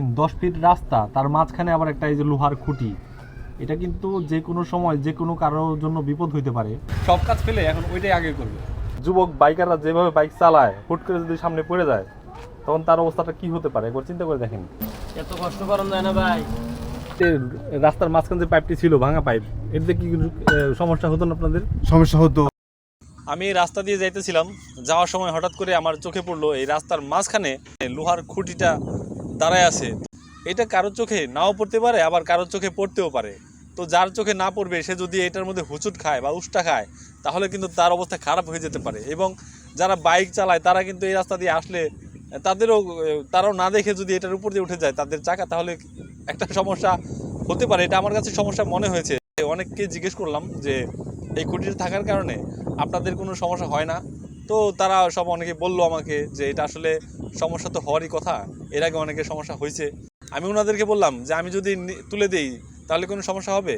দেখেন দশ ফিট রাস্তা তার মাঝখানে আবার একটা এই যে লোহার খুঁটি। এটা কিন্তু যে কোনো সময় যে কোনো কারোর জন্য বিপদ হইতে পারে। সব কাজ ফেলে এখন ওইটাই আগে করবে। যুবক বাইকাররা যেভাবে বাইক চালায় হুট করে যদি সামনে পড়ে যায় তখন তার অবস্থাটা কি হতে পারে? একবার চিন্তা করে দেখেন। এত কষ্ট করেন যায় না ভাই। রাস্তার মাঝখানে যে পাইপটি ছিল ভাঙা পাইপ এতে কি সমস্যা হতো না আপনাদের? সমস্যা হতো। আমি রাস্তা দিয়ে যাইতেছিলাম যাওয়ার সময় হঠাৎ করে আমার চোখে পড়ল এই রাস্তার মাঝখানে লোহার খুঁটিটা দাঁড়ায় আছে। এটা কারোর চোখে নাও পড়তে পারে, আবার কারোর চোখে পড়তেও পারে। তো যার চোখে না পড়বে, সে যদি এটার মধ্যে হুচুট খায় বা উষ্টা খায়, তাহলে কিন্তু তার অবস্থা খারাপ হয়ে যেতে পারে। এবং যারা বাইক চালায়, তারা কিন্তু এই রাস্তা দিয়ে আসলে তাদেরও, তারাও না দেখে যদি এটার উপর দিয়ে উঠে যায়, তাদের চাকা, তাহলে একটা সমস্যা হতে পারে। এটা আমার কাছে সমস্যা মনে হয়েছে। অনেককে জিজ্ঞেস করলাম যে, এই খুঁটিটা থাকার কারণে আপনাদের কোনো সমস্যা হয় না? তো তারা সব অনেকে বলল আমাকে যে এটা আসলে সমস্যা তো হওয়ারই কথা। এর আগে অনেকের সমস্যা হয়েছে। আমি ওনাদেরকে বললাম যে আমি যদি তুলে দেই, তাহলে কোনো সমস্যা হবে?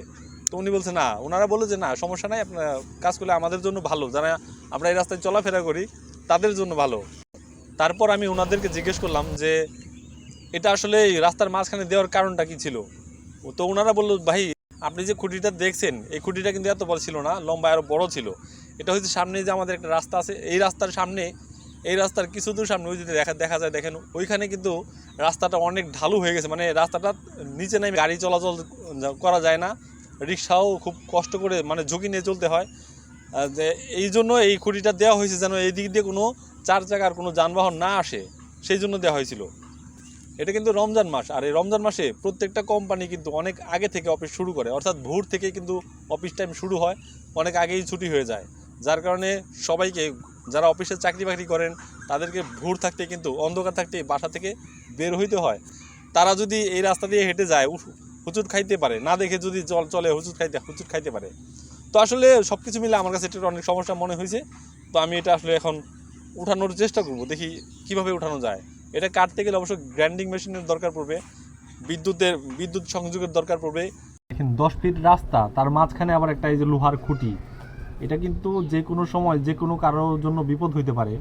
তো উনি বলছে, না। ওনারা বলল যে, না, সমস্যা নাই। আপনার কাজ করলে আমাদের জন্য ভালো। যারা আমরা এই রাস্তায় চলাফেরা করি, তাদের জন্য ভালো। তারপর আমি ওনাদেরকে জিজ্ঞেস করলাম যে, এটা আসলে রাস্তার মাঝখানে দেওয়ার কারণটা কি ছিল? তো ওনারা বলল, ভাই, আপনি যে খুঁটিটা দেখছেন, এই খুঁটিটা কিন্তু এত বড় ছিল না, লম্বা আরও বড় ছিল। এটা হচ্ছে সামনে যে আমাদের একটা রাস্তা আছে, এই রাস্তার সামনে, এই রাস্তার কিছু দূর সামনে ওই যদি দেখা দেখা যায়, দেখেন, ওইখানে কিন্তু রাস্তাটা অনেক ঢালু হয়ে গেছে মানে রাস্তাটা নিচে নেমে গাড়ি চলাচল করা যায় না, রিক্সাও খুব কষ্ট করে মানে ঝুঁকি নিয়ে চলতে হয়। যে এই জন্য এই খুঁটিটা দেওয়া হয়েছে যেন এই দিক দিয়ে কোনো চার চাকার কোনো যানবাহন না আসে, সেই জন্য দেওয়া হয়েছিল। এটা কিন্তু রমজান মাস, আর এই রমজান মাসে প্রত্যেকটা কোম্পানি কিন্তু অনেক আগে থেকে অফিস শুরু করে, অর্থাৎ ভোর থেকে কিন্তু অফিস টাইম শুরু হয়, অনেক আগেই ছুটি হয়ে যায়। যার কারণে সবাইকে যারা অফিসে চাকরি বাকরি করেন, তাদেরকে ভোর থাকতে কিন্তু, অন্ধকার থাকতে বাসা থেকে বের হইতে হয়। তারা যদি এই রাস্তা দিয়ে হেঁটে যায় হুচুট খাইতে পারে। না দেখে যদি জল চলে, হুচুট খাইতে হুচুট খাইতে পারে। তো আসলে সব কিছু মিলে আমার কাছে এটা অনেক সমস্যা মনে হয়েছে। তো আমি এটা আসলে এখন উঠানোর চেষ্টা করব, দেখি কীভাবে উঠানো যায়। এটা কাটতে গেলে অবশ্য গ্র্যান্ডিং মেশিনের দরকার পড়বে, বিদ্যুতের, বিদ্যুৎ সংযোগের দরকার পড়বে। দেখেন দশ ফিট রাস্তা, তার মাঝখানে আবার একটা এই যে লোহার খুঁটি। এটা কিন্তু যে কোনো সময়, যে কোনো কারোর জন্য বিপদ হইতে পারে।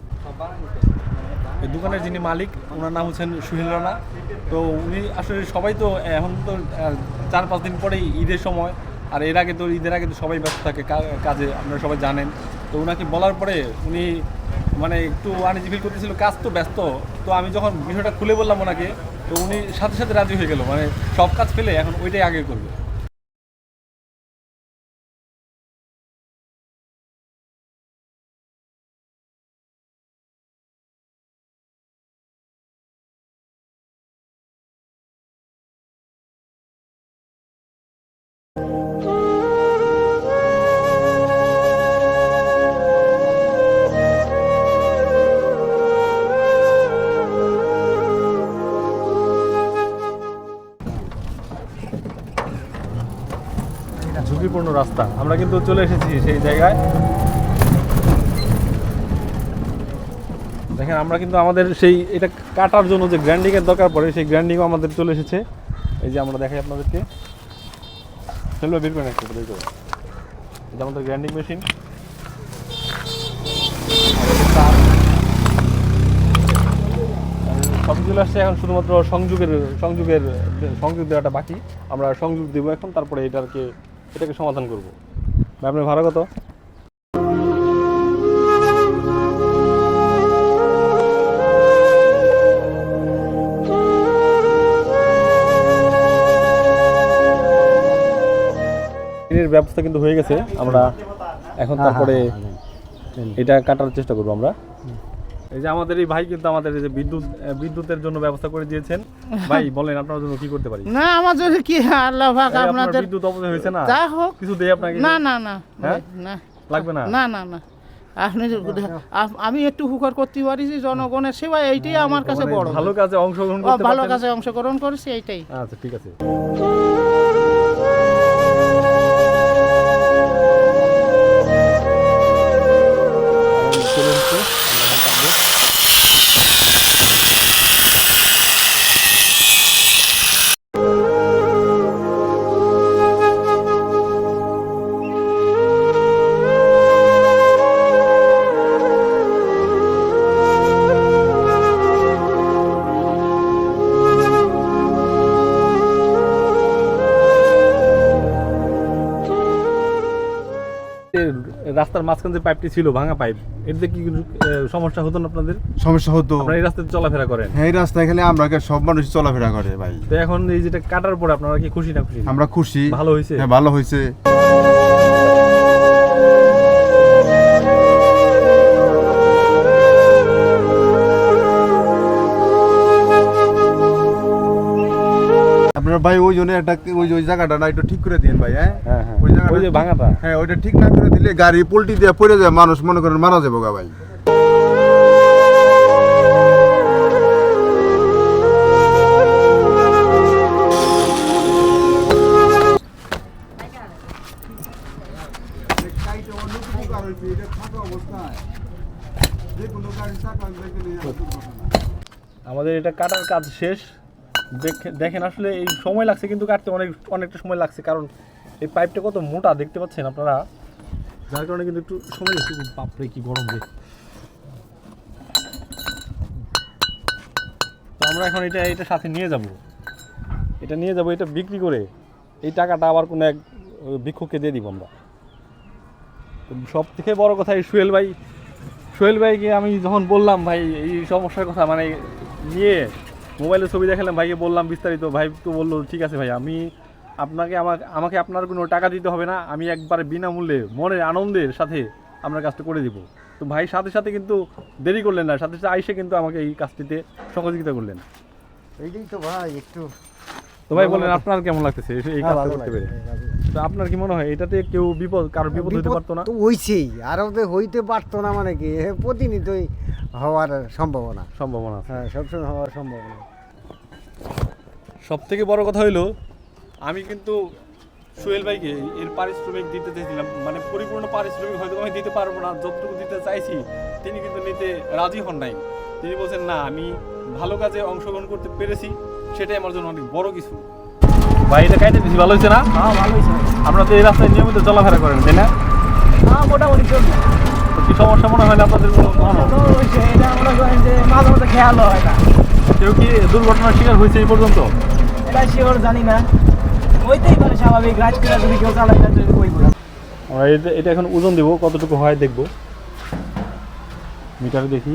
এই দোকানের যিনি মালিক, ওনার নাম হচ্ছেন সুহেল রানা। তো উনি আসলে সবাই তো এখন তো চার পাঁচ দিন পরেই ঈদের সময়, আর এর আগে তো, ঈদের আগে তো সবাই ব্যস্ত থাকে কাজে, আপনারা সবাই জানেন। তো ওনাকে বলার পরে উনি মানে একটু আনিজি ফিল করতেছিল, কাজ তো ব্যস্ত। তো আমি যখন বিষয়টা খুলে বললাম ওনাকে, তো উনি সাথে সাথে রাজি হয়ে গেল। মানে সব কাজ ফেলে এখন ওইটাই আগে করবে। ঝুঁকিপূর্ণ রাস্তা। আমরা কিন্তু চলে এসেছি সেই জায়গায়। দেখেন, আমরা কিন্তু আমাদের সেই এটা কাটার জন্য যে গ্র্যান্ডিং এর দরকার পড়ে, সেই গ্র্যান্ডিংও আমাদের চলে এসেছে। এই যে আমরা দেখাই আপনাদেরকে। চলবে বের করে একটা এই আমাদের গ্র্যান্ডিং মেশিন। সব চলে আসছে এখন শুধুমাত্র সংযোগের সংযোগের, সংযোগ দেওয়াটা বাকি। আমরা সংযোগ দেবো এখন, তারপরে এটাকে এটাকে সমাধান করব। ভাই আপনার ভাড়া কত? এর ব্যবস্থা কিন্তু হয়ে গেছে। আমরা এখন তারপরে এটা কাটার চেষ্টা করব আমরা। এই যে আমাদের এই ভাই কিন্তু আমাদের এই যে বিদ্যুৎ বিদ্যুতের জন্য ব্যবস্থা করে দিয়েছেন। ভাই বলেন আপনার জন্য কি করতে পারি? না আমার জন্য কি? আল্লাহ পাক আপনাদের বিদ্যুৎ অপচয় হয়েছে না? যা হোক। কিছু দেই আপনাকে? না না না। হ্যাঁ? না। লাগবে না? না না না। আপনি আমি একটু হুকার করতে পারিছি জনগণের সেবা এইটাই আমার কাছে বড়। ভালো কাজে অংশগ্রহণ ভালো। কাজে অংশগ্রহণ করেছি এইটাই। আচ্ছা ঠিক আছে। রাস্তার মাঝখানে যে পাইপটি ছিল ভাঙা পাইপ এতে কি সমস্যা হতো না আপনাদের? সমস্যা হতো। আপনারা এই রাস্তায় চলাফেরা করেন? হ্যাঁ এই রাস্তায় এখানে আমরা কে সব মানুষ চলাফেরা করে ভাই। তো এখন এই যেটা কাটার পরে আপনারা কি খুশি না খুশি? আমরা খুশি। ভালো হয়েছে? হ্যাঁ ভালো হয়েছে। ভাই ওই জন্য একটা ওই ওই জায়গাটা না একটু ঠিক করে দিন ভাই হ্যাঁ? হ্যাঁ হ্যাঁ। ওই জায়গাটা ওই যে ভাঙাটা। হ্যাঁ ওইটা ঠিক না করে দিলে গাড়ি পোল্টি দিয়ে পড়ে যায় মানুষ মনে করেন মারা যাব গা ভাই। আমাদের এটা কাটার কাজ শেষ। দেখেন আসলে এই সময় লাগছে কিন্তু কাটতে অনেক, অনেকটা সময় লাগছে, কারণ এই পাইপটা কত মোটা, দেখতে পাচ্ছেন আপনারা? যার কারণে কিন্তু একটু সময় লাগছে বাপরে কি গরম রে। তো আমরা এখন এটা এটা সাথে নিয়ে যাব। এটা নিয়ে যাব, এটা বিক্রি করে। এই টাকাটা আবার কোনো এক ভিক্ষুককে দিয়ে দিব আমরা। সব থেকে বড় কথা এই সোহেল ভাই, সোহেল ভাইকে আমি যখন বললাম, ভাই, এই সমস্যার কথা মানে নিয়ে মোবাইলে ছবি দেখালাম ভাইকে বললাম বিস্তারিত ভাই তো বলল ঠিক আছে ভাই আমি আপনাকে আমাকে আমাকে আপনার কোনো টাকা দিতে হবে না আমি একবারে বিনামূল্যে মনের আনন্দের সাথে আপনার কাজটা করে দিব। তো ভাই সাথে সাথে কিন্তু দেরি করলেন না সাথে সাথে আইসে কিন্তু আমাকে এই কাজটিতে সহযোগিতা করলেন। এইটাই তো ভাই একটু তো ভাই বলেন আপনার কেমন লাগতেছে? এই- কাজটা করতে পেরে। তো আপনার কি মনে হয় এটাতে কেউ বিপদ কারোর বিপদ হতে পারতো না? তো হইছেই আরও তো হইতে পারতো না মানে কি এ প্রতিনিয়তই হওয়ার সম্ভাবনা। সম্ভাবনা হ্যাঁ সবসময় হওয়ার সম্ভাবনা। সব থেকে বড় কথা হইল আমি কিন্তু সোহেল ভাইকে এর পারিশ্রমিক দিতে চেয়েছিলাম মানে পরিপূর্ণ পারিশ্রমিক হয়তো আমি দিতে পারব না যতটুকু দিতে চাইছি তিনি কিন্তু নিতে রাজি হন নাই। তিনি বলছেন না আমি ভালো কাজে অংশগ্রহণ করতে পেরেছি সেটাই আমার জন্য অনেক বড় কিছু। ভাই এটা খাইতে বেশি ভালো হয়েছে না? হ্যাঁ আপনারা তো এই রাস্তায় নিয়মিত চলাফেরা করেন তাই না? হ্যাঁ মোটামুটি চলছে। কি সমস্যা মনে হয় না আপনাদের কখনো? মাঝে খেয়াল হয় না। কেউ কি দুর্ঘটনার শিকার হয়েছে এই পর্যন্ত? এটা শিওর জানি না। হইতেই পারে স্বাভাবিক রাজ করে যদি কেউ চালায় না। যদি কই এটা এটা এখন ওজন দেবো কতটুকু হয় দেখব। মিটারে দেখি।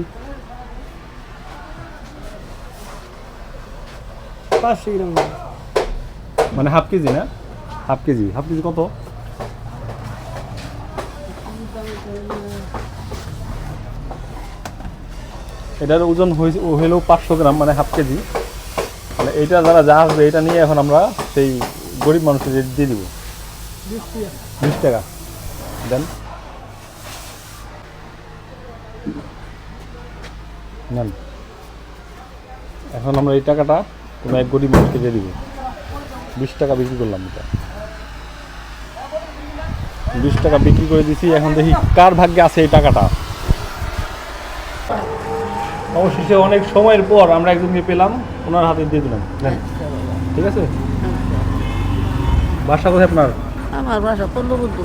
পাঁচশো গ্রাম মানে হাফ কেজি না? Half KG. হাফ কেজি কত? এটার ওজন হয়েছে ও হলো পাঁচশো গ্রাম মানে হাফ কেজি। মানে এইটা যারা যা আসবে এটা নিয়ে এখন আমরা সেই গরিব মানুষকে দিয়ে দিব। বিশ টাকা। দেন। নেন। এখন আমরা এই টাকাটা কোনো এক গরিব মানুষকে দিয়ে দিব। বিশ টাকা বিক্রি করলাম এটা। বিশ টাকা বিক্রি করে দিছি এখন দেখি কার ভাগ্যে আছে এই টাকাটা। অবশেষে অনেক সময়ের পর আমরা একজনকে পেলাম ওনার হাতে দিয়ে দিলাম। ঠিক আছে? বাসা কোথায় আপনার? আমার বাসা পল্লবুদ্ধ